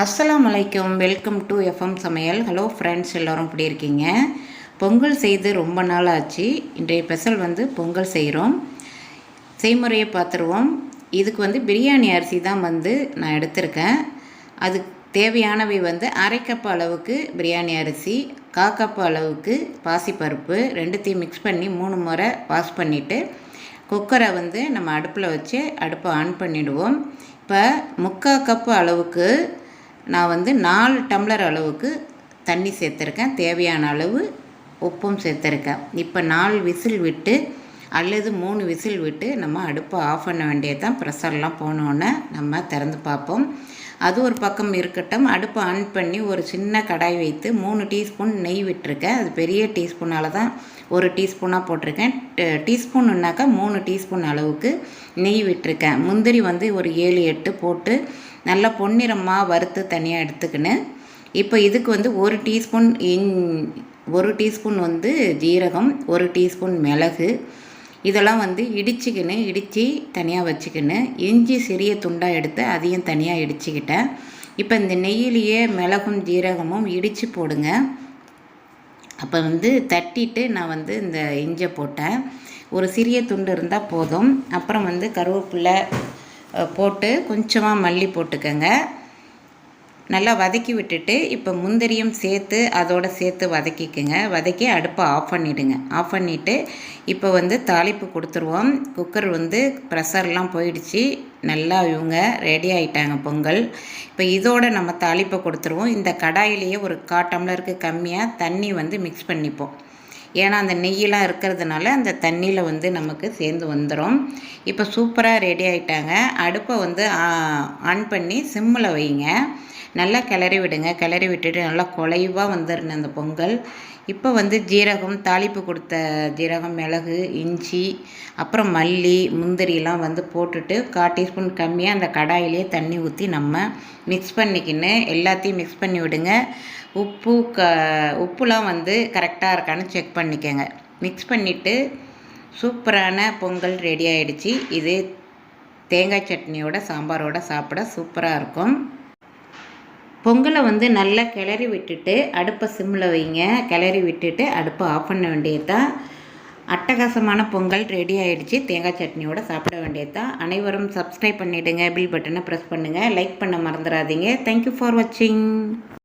அஸ்லாம் வலைக்கம் welcome to FM Samayal. Hello friends எல்லோரும் இப்படி இருக்கீங்க? பொங்கல் செய்து ரொம்ப நாள் ஆச்சு. இன்றைய ஸ்பெஷல் வந்து பொங்கல் செய்கிறோம் செய்முறையை பார்த்துருவோம். இதுக்கு வந்து பிரியாணி அரிசி தான் வந்து நான் எடுத்திருக்கேன். அதுக்கு தேவையானவை வந்து அரை அளவுக்கு பிரியாணி அரிசி காக்கப்பு அளவுக்கு பாசிப்பருப்பு ரெண்டுத்தையும் மிக்ஸ் பண்ணி மூணு முறை வாஷ் பண்ணிவிட்டு குக்கரை வந்து நம்ம அடுப்பில் வச்சு அடுப்பை ஆன் பண்ணிவிடுவோம் இப்போ முக்கால் கப்பு அளவுக்கு நான் வந்து நாலு டம்ளர் அளவுக்கு தண்ணி சேர்த்துருக்கேன். தேவையான அளவு உப்பும் சேர்த்துருக்கேன். இப்போ நாலு விசில் விட்டு அல்லது மூணு விசில் விட்டு நம்ம அடுப்பை ஆஃப் பண்ண வேண்டியது தான் ப்ரெஷர்லாம் போனோன்னே நம்ம திறந்து பார்ப்போம். அது ஒரு பக்கம் இருக்கட்டும். அடுப்பை ஆன் பண்ணி ஒரு சின்ன கடாய் வைத்து மூணு டீஸ்பூன் நெய் விட்டுருக்கேன். அது பெரிய டீஸ்பூனால் தான் ஒரு டீஸ்பூனாக போட்டிருக்கேன். டீஸ்பூனுன்னாக்கா மூணு டீஸ்பூன் அளவுக்கு நெய் விட்டுருக்கேன். முந்திரி வந்து ஒரு ஏழு எட்டு போட்டு நல்லா பொன்னிறமாக வறுத்து தனியாக எடுத்துக்கின்னு இப்போ இதுக்கு வந்து ஒரு டீஸ்பூன் இன் ஒரு டீஸ்பூன் வந்து ஜீரகம் ஒரு டீஸ்பூன் மிளகு இதெல்லாம் வந்து இடிச்சிக்கின்னு இடித்து தனியாக வச்சுக்கின்னு இஞ்சி சிறிய துண்டாக எடுத்து அதையும் தனியாக இடிச்சுக்கிட்டேன். இப்போ இந்த நெய்யிலேயே மிளகும் ஜீரகமும் இடித்து போடுங்க. அப்போ வந்து தட்டிட்டு நான் வந்து இந்த இஞ்சை போட்டேன். ஒரு சிறிய துண்டு இருந்தால் போதும். அப்புறம் வந்து கருவேப்பிலை போட்டு கொஞ்சமாக மல்லி போட்டுக்கோங்க. நல்லா வதக்கி விட்டுட்டு இப்போ முந்திரியும் சேர்த்து அதோடு சேர்த்து வதக்கிக்குங்க. வதக்கி அடுப்பை ஆஃப் பண்ணிவிடுங்க ஆஃப் பண்ணிவிட்டு இப்போ வந்து தாளிப்பு கொடுத்துருவோம். குக்கர் வந்து ப்ரெஷர்லாம் போயிடுச்சு. நல்லா இவங்க ரெடி ஆகிட்டாங்க பொங்கல். இப்போ இதோட நம்ம தாளிப்பை கொடுத்துருவோம். இந்த கடாயிலேயே ஒரு கா டம்ளருக்கு கம்மியாக தண்ணி வந்து மிக்ஸ் பண்ணிப்போம். ஏன்னா அந்த நெய்யெலாம் இருக்கிறதுனால அந்த தண்ணியில் வந்து நமக்கு சேர்ந்து வந்துடும் இப்போ சூப்பராக ரெடி ஆகிட்டாங்க அடுப்பை வந்து ஆன் பண்ணி சிம்மில் வைங்க. நல்லா கிளறி விடுங்க. கிளறி விட்டுட்டு நல்லா குலைவாக வந்துடணும் அந்த பொங்கல். இப்போ வந்து ஜீரகம் தாளிப்பு கொடுத்த ஜீரகம் மிளகு இஞ்சி அப்புறம் மல்லி முந்திரிலாம் வந்து போட்டுட்டு கால் டீஸ்பூன் கம்மியாக அந்த கடாயிலே தண்ணி ஊற்றி நம்ம மிக்ஸ் பண்ணிக்கின்னு எல்லாத்தையும் மிக்ஸ் பண்ணி விடுங்க. உப்பு க உப்புலாம் வந்து கரெக்டாக இருக்கான்னு செக் பண்ணிக்கோங்க. மிக்ஸ் பண்ணிவிட்டு சூப்பரான பொங்கல் ரெடி ஆகிடுச்சி இது தேங்காய் சட்னியோட சாம்பாரோட சாப்பிட சூப்பராக இருக்கும். பொங்கலை வந்து நல்லா கிளறி விட்டுட்டு அடுப்பை சிம்மில் வைங்க. கிளறி விட்டுட்டு அடுப்பை ஆஃப் பண்ண வேண்டியது தான் அட்டகாசமான பொங்கல் ரெடி ஆகிடுச்சு தேங்காய் சட்னியோடு சாப்பிட வேண்டியது தான் அனைவரும் சப்ஸ்கிரைப் பண்ணிவிடுங்க பில் பட்டனை ப்ரெஸ் பண்ணுங்கள் லைக் பண்ண மறந்துடாதீங்க. தேங்க்யூ ஃபார் வாட்சிங்